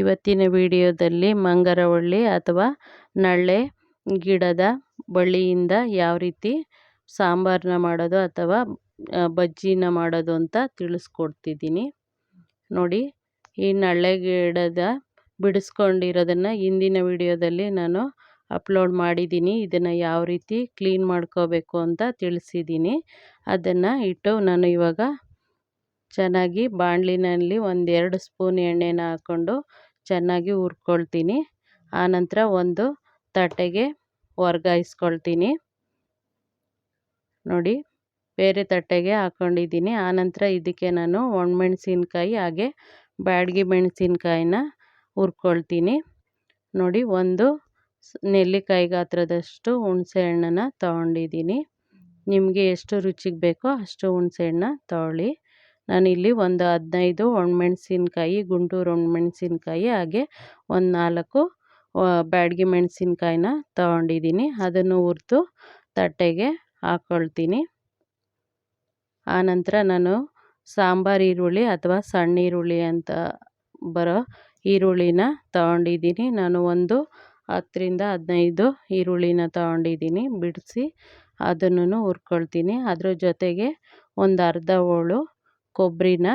ಇವತ್ತಿನ ವಿಡಿಯೋದಲ್ಲಿ ಮಂಗರವಳ್ಳಿ ಅಥವಾ ನಳ್ಳೆ ಗಿಡದ ಬಳ್ಳಿಯಿಂದ ಯಾವ ರೀತಿ ಸಾಂಬಾರನ್ನ ಮಾಡೋದು ಅಥವಾ ಬಜ್ಜಿನ ಮಾಡೋದು ಅಂತ ತಿಳಿಸ್ಕೊಡ್ತಿದ್ದೀನಿ. ನೋಡಿ, ಈ ನಳ್ಳೆ ಗಿಡದ ಬಿಡಿಸ್ಕೊಂಡಿರೋದನ್ನು ಹಿಂದಿನ ವಿಡಿಯೋದಲ್ಲಿ ನಾನು ಅಪ್ಲೋಡ್ ಮಾಡಿದ್ದೀನಿ. ಇದನ್ನು ಯಾವ ರೀತಿ ಕ್ಲೀನ್ ಮಾಡ್ಕೋಬೇಕು ಅಂತ ತಿಳಿಸಿದ್ದೀನಿ. ಅದನ್ನು ಇಟ್ಟು ನಾನು ಇವಾಗ ಚೆನ್ನಾಗಿ ಬಾಣಲಿನಲ್ಲಿ ಒಂದೆರಡು ಸ್ಪೂನ್ ಎಣ್ಣೆನ ಹಾಕ್ಕೊಂಡು ಚೆನ್ನಾಗಿ ಹುರ್ಕೊಳ್ತೀನಿ. ಆನಂತರ ಒಂದು ತಟ್ಟೆಗೆ ವರ್ಗಾಯಿಸ್ಕೊಳ್ತೀನಿ. ನೋಡಿ, ಬೇರೆ ತಟ್ಟೆಗೆ ಹಾಕ್ಕೊಂಡಿದ್ದೀನಿ ಆನಂತರ ಇದಕ್ಕೆ ನಾನು ಒಣಮೆಣ್ಸಿನ್ಕಾಯಿ ಹಾಗೆ ಬ್ಯಾಡಗಿ ಮೆಣಸಿನ್ಕಾಯಿನ ಹುರ್ಕೊಳ್ತೀನಿ. ನೋಡಿ, ಒಂದು ನೆಲ್ಲಿಕಾಯಿ ಗಾತ್ರದಷ್ಟು ಹುಣಸೆ ಹಣ್ಣನ್ನು ತೊಗೊಂಡಿದ್ದೀನಿ. ನಿಮಗೆ ಎಷ್ಟು ರುಚಿಗೆ ಬೇಕೋ ಅಷ್ಟು ಹುಣಸೆ ಹಣ್ಣನ್ನ ತೊಗೊಳ್ಳಿ. ನಾನಿಲ್ಲಿ ಒಂದು ಹದಿನೈದು ಒಣಮೆಣ್ಸಿನ್ಕಾಯಿ ಗುಂಟೂರು ಒಣಮೆಣ್ಸಿನ್ಕಾಯಿ ಹಾಗೆ ಒಂದು ನಾಲ್ಕು ಬ್ಯಾಡಗಿ ಮೆಣಸಿನ್ಕಾಯಿನ ತೊಗೊಂಡಿದ್ದೀನಿ. ಅದನ್ನು ಹುರಿದು ತಟ್ಟೆಗೆ ಹಾಕ್ಕೊಳ್ತೀನಿ ಆನಂತರ ನಾನು ಸಾಂಬಾರು ಈರುಳ್ಳಿ ಅಥವಾ ಸಣ್ಣ ಈರುಳ್ಳಿ ಅಂತ ಬರೋ ಈರುಳ್ಳಿನ ತೊಗೊಂಡಿದ್ದೀನಿ. ನಾನು ಒಂದು ಹತ್ತರಿಂದ ಹದಿನೈದು ಈರುಳ್ಳಿನ ತೊಗೊಂಡಿದ್ದೀನಿ. ಬಿಡಿಸಿ ಅದನ್ನು ಹುರ್ಕೊಳ್ತೀನಿ. ಅದ್ರ ಜೊತೆಗೆ ಒಂದು ಅರ್ಧ ಹೋಳು ಕೊಬ್ಬರಿನ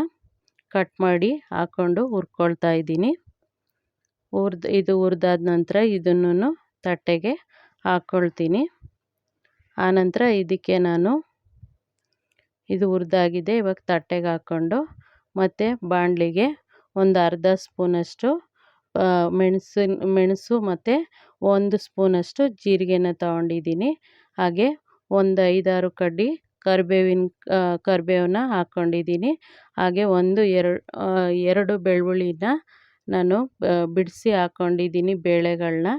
ಕಟ್ ಮಾಡಿ ಹಾಕ್ಕೊಂಡು ಹುರ್ಕೊಳ್ತಾ ಇದ್ದೀನಿ. ಹುರ್ದು, ಇದು ಹುರಿದಾದ ನಂತರ ಇದನ್ನು ತಟ್ಟೆಗೆ ಹಾಕ್ಕೊಳ್ತೀನಿ ಆನಂತರ ಇದಕ್ಕೆ ನಾನು, ಇದು ಹುರಿದಾಗಿದೆ, ಇವಾಗ ತಟ್ಟೆಗೆ ಹಾಕ್ಕೊಂಡು ಮತ್ತು ಬಾಣಲಿಗೆ ಒಂದು ಅರ್ಧ ಸ್ಪೂನಷ್ಟು ಮೆಣಸಿನ, ಮೆಣಸು ಮತ್ತು ಒಂದು ಸ್ಪೂನಷ್ಟು ಜೀರಿಗೆನ ತೊಗೊಂಡಿದ್ದೀನಿ. ಹಾಗೆ ಒಂದು ಐದಾರು ಕಡ್ಡಿ ಕರಿಬೇವಿನ ಕರಿಬೇವನ್ನ ಹಾಕ್ಕೊಂಡಿದ್ದೀನಿ ಹಾಗೆ ಒಂದು ಎರಡು ಎರಡು ಬೆಳ್ಳುಳ್ಳಿನ ನಾನು ಬಿಡಿಸಿ ಹಾಕ್ಕೊಂಡಿದ್ದೀನಿ ಬೇಳೆಗಳನ್ನ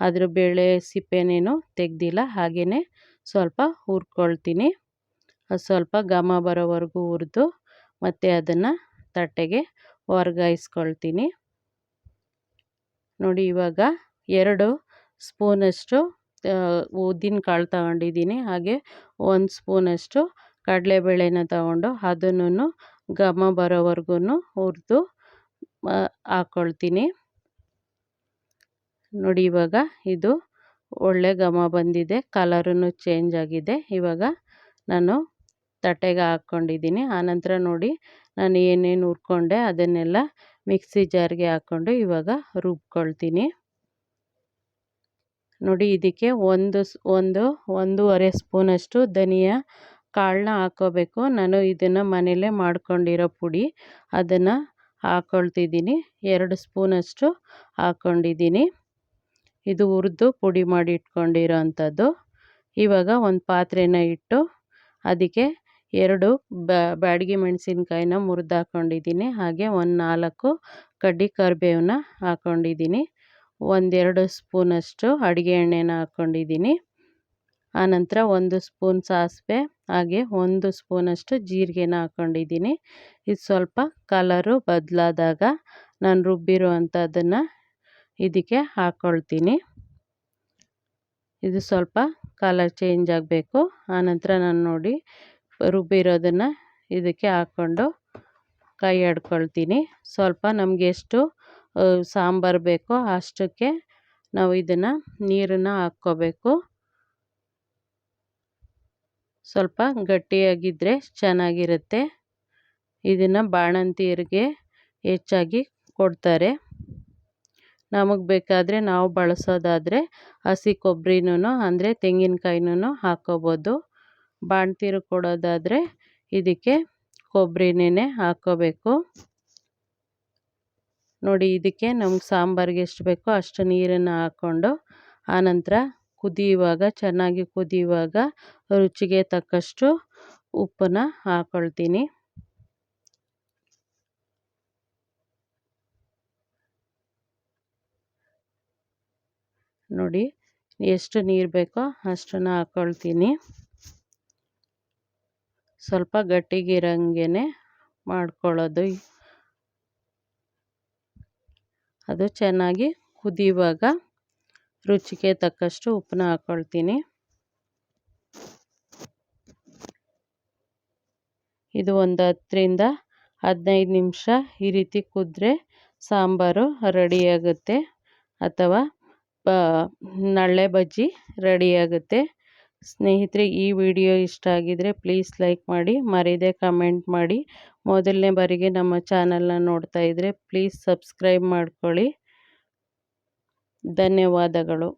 ಅದ್ರ ಬೇಳೆ ಸಿಪ್ಪೆನೇನು ತೆಗೆದಿಲ್ಲ ಹಾಗೆಯೇ ಸ್ವಲ್ಪ ಹುರ್ಕೊಳ್ತೀನಿ. ಸ್ವಲ್ಪ ಘಮ ಬರೋವರೆಗೂ ಹುರಿದು ಮತ್ತು ಅದನ್ನು ತಟ್ಟೆಗೆ ವರ್ಗಾಯಿಸ್ಕೊಳ್ತೀನಿ. ನೋಡಿ ಇವಾಗ ಎರಡು ಸ್ಪೂನಷ್ಟು ಉದ್ದಿನ ಕಾಳು ತಗೊಂಡಿದ್ದೀನಿ. ಹಾಗೆ ಒಂದು ಸ್ಪೂನಷ್ಟು ಕಡಲೆಬೇಳೆನ ತಗೊಂಡು ಅದನ್ನು ಘಮ ಬರೋವರೆಗೂ ಹುರಿದು ಹಾಕ್ಕೊಳ್ತೀನಿ ನೋಡಿ, ಇವಾಗ ಇದು ಒಳ್ಳೆ ಘಮ ಬಂದಿದೆ. ಕಲರೂ ಚೇಂಜ್ ಆಗಿದೆ. ಇವಾಗ ನಾನು ತಟ್ಟೆಗೆ ಹಾಕ್ಕೊಂಡಿದ್ದೀನಿ ಆನಂತರ ನೋಡಿ, ನಾನು ಏನೇನು ಹುರ್ಕೊಂಡೆ ಅದನ್ನೆಲ್ಲ ಮಿಕ್ಸಿ ಜಾರ್ಗೆ ಹಾಕ್ಕೊಂಡು ಇವಾಗ ರುಬ್ಕೊಳ್ತೀನಿ. ನೋಡಿ ಇದಕ್ಕೆ ಒಂದು ಒಂದು, ಒಂದೂವರೆ ಸ್ಪೂನಷ್ಟು ಧನಿಯಾ ಕಾಳನ್ನ ಹಾಕ್ಕೋಬೇಕು ನಾನು ಇದನ್ನು ಮನೆಯಲ್ಲೇ ಮಾಡ್ಕೊಂಡಿರೋ ಪುಡಿ ಅದನ್ನು ಹಾಕ್ಕೊಳ್ತಿದ್ದೀನಿ ಎರಡು ಸ್ಪೂನಷ್ಟು ಹಾಕ್ಕೊಂಡಿದ್ದೀನಿ ಇದು ಹುರಿದು ಪುಡಿ ಮಾಡಿ ಇಟ್ಕೊಂಡಿರೋ ಅಂಥದ್ದು. ಇವಾಗ ಒಂದು ಪಾತ್ರೆನ ಇಟ್ಟು ಅದಕ್ಕೆ ಎರಡು ಬ್ಯಾಡಗಿ ಮೆಣಸಿನ್ಕಾಯಿನ ಮುರಿದು ಹಾಕ್ಕೊಂಡಿದ್ದೀನಿ ಹಾಗೆ ಒಂದು ನಾಲ್ಕು ಕಡ್ಡಿ ಕರಿಬೇವನ್ನ ಹಾಕ್ಕೊಂಡಿದ್ದೀನಿ ಒಂದೆರಡು ಸ್ಪೂನಷ್ಟು ಅಡುಗೆ ಎಣ್ಣೆನ ಹಾಕ್ಕೊಂಡಿದ್ದೀನಿ ಆನಂತರ ಒಂದು ಸ್ಪೂನ್ ಸಾಸಿವೆ, ಹಾಗೆ ಒಂದು ಸ್ಪೂನಷ್ಟು ಜೀರಿಗೆನ ಹಾಕ್ಕೊಂಡಿದ್ದೀನಿ ಇದು ಸ್ವಲ್ಪ ಕಲರು ಬದಲಾದಾಗ ನಾನು ರುಬ್ಬಿರೋ ಅಂಥದ್ದನ್ನು ಇದಕ್ಕೆ ಹಾಕ್ಕೊಳ್ತೀನಿ ಇದು ಸ್ವಲ್ಪ ಕಲರ್ ಚೇಂಜ್ ಆಗಬೇಕು. ಆನಂತರ ನಾನು ನೋಡಿ ರುಬ್ಬಿರೋದನ್ನು ಇದಕ್ಕೆ ಹಾಕ್ಕೊಂಡು ಕೈ ಆಡ್ಕೊಳ್ತೀನಿ. ಸ್ವಲ್ಪ ನಮಗೆ ಎಷ್ಟು ಸಾಂಬಾರು ಬೇಕೋ ಅಷ್ಟಕ್ಕೆ ನಾವು ಇದನ್ನು ನೀರನ್ನು ಹಾಕ್ಕೋಬೇಕು. ಸ್ವಲ್ಪ ಗಟ್ಟಿಯಾಗಿದ್ದರೆ ಚೆನ್ನಾಗಿರುತ್ತೆ. ಇದನ್ನು ಬಾಣಂತಿಯರಿಗೆ ಹೆಚ್ಚಾಗಿ ಕೊಡ್ತಾರೆ. ನಮಗೆ ಬೇಕಾದರೆ ನಾವು ಬಳಸೋದಾದರೆ ಹಸಿ ಕೊಬ್ಬರಿನೂ ಅಂದರೆ ತೆಂಗಿನಕಾಯಿನೂ ಹಾಕ್ಕೋಬೋದು. ಬಾಣ್ತಿರು ಕೊಡೋದಾದರೆ ಇದಕ್ಕೆ ಕೊಬ್ಬರಿನೇ ಹಾಕ್ಕೋಬೇಕು. ನೋಡಿ ಇದಕ್ಕೆ ನಮ್ಗೆ ಸಾಂಬಾರಿಗೆ ಎಷ್ಟು ಬೇಕೋ ಅಷ್ಟು ನೀರನ್ನು ಹಾಕ್ಕೊಂಡು ಆನಂತರ ಕುದಿಯುವಾಗ, ಚೆನ್ನಾಗಿ ಕುದಿಯುವಾಗ ರುಚಿಗೆ ತಕ್ಕಷ್ಟು ಉಪ್ಪನ್ನು ಹಾಕ್ಕೊಳ್ತೀನಿ ನೋಡಿ ಎಷ್ಟು ನೀರು ಬೇಕೋ ಅಷ್ಟನ್ನು ಹಾಕ್ಕೊಳ್ತೀನಿ ಸ್ವಲ್ಪ ಗಟ್ಟಿಗಿರಂಗೆ ಮಾಡ್ಕೊಳ್ಳೋದು. ಅದು ಚೆನ್ನಾಗಿ ಕುದಿಯುವಾಗ ರುಚಿಗೆ ತಕ್ಕಷ್ಟು ಉಪ್ಪನ್ನ ಹಾಕ್ಕೊಳ್ತೀನಿ ಇದು ಒಂದು ಹತ್ತರಿಂದ ಹದಿನೈದು ನಿಮಿಷ ಈ ರೀತಿ ಕುದ್ರೆ ಸಾಂಬಾರು ರೆಡಿಯಾಗುತ್ತೆ ಅಥವಾ ನಳ್ಳೆ ಬಜ್ಜಿ ರೆಡಿಯಾಗುತ್ತೆ ಸ್ನೇಹಿತರೆ, ಈ ವಿಡಿಯೋ ಇಷ್ಟ ಆಗಿದ್ರೆ ಪ್ಲೀಸ್ ಲೈಕ್ ಮಾಡಿ ಮರೀದೆ ಕಮೆಂಟ್ ಮಾಡಿ. ಮೊದಲನೇ ಬಾರಿಗೆ ನಮ್ಮ ಚಾನಲ್ನ ನೋಡ್ತಾ ಇದ್ದರೆ ಪ್ಲೀಸ್ ಸಬ್ಸ್ಕ್ರೈಬ್ ಮಾಡ್ಕೊಳ್ಳಿ. ಧನ್ಯವಾದಗಳು.